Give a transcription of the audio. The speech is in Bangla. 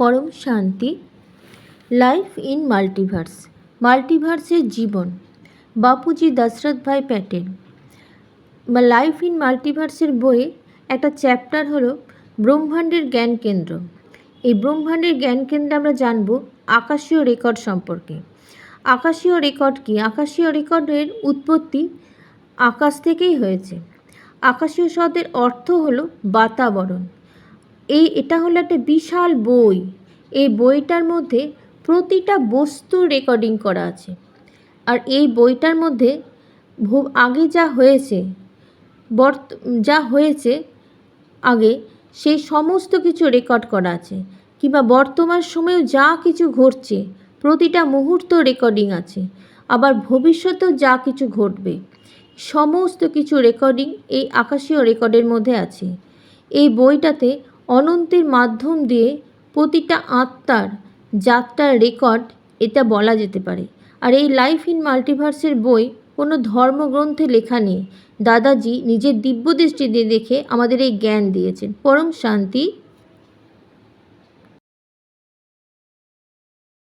পরম শান্তি। লাইফ ইন মাল্টিভার্স মাল্টিভার্সের জীবন। বাপুজি দশরথ ভাই প্যাটেল। বা লাইফ ইন মাল্টিভার্সের বইয়ে একটা চ্যাপ্টার হলো ব্রহ্মাণ্ডের জ্ঞান কেন্দ্র। এই ব্রহ্মাণ্ডের জ্ঞান কেন্দ্রে আমরা জানব আকাশীয় রেকর্ড সম্পর্কে। আকাশীয় রেকর্ড কি? আকাশীয় রেকর্ডের উৎপত্তি আকাশ থেকেই হয়েছে। আকাশীয় শব্দের অর্থ হলো বাতাবরণ। এই, এটা হলো একটা বিশাল বই। এই বইটার মধ্যে প্রতিটা বস্তু রেকর্ডিং করা আছে। আর এই বইটার মধ্যে আগে যা হয়েছে, বর্ত, যা হয়েছে আগে, সেই সমস্ত কিছু রেকর্ড করা আছে। কিংবা বর্তমান সময়েও যা কিছু ঘটছে, প্রতিটা মুহূর্ত রেকর্ডিং আছে। আবার ভবিষ্যতেও যা কিছু ঘটবে, সমস্ত কিছু রেকর্ডিং এই আকাশীয় রেকর্ডের মধ্যে আছে। এই বইটাতে অনন্তের মাধ্যম দিয়ে প্রতিটা আত্মার যাত্রার রেকর্ড এটা বলা যেতে পারে। আর এই লাইফ ইন মাল্টিভার্সের বই কোনো ধর্মগ্রন্থে লেখা নেই। দাদাজি নিজের দিব্য দৃষ্টি দিয়ে দেখে আমাদের এই জ্ঞান দিয়েছেন। পরম শান্তি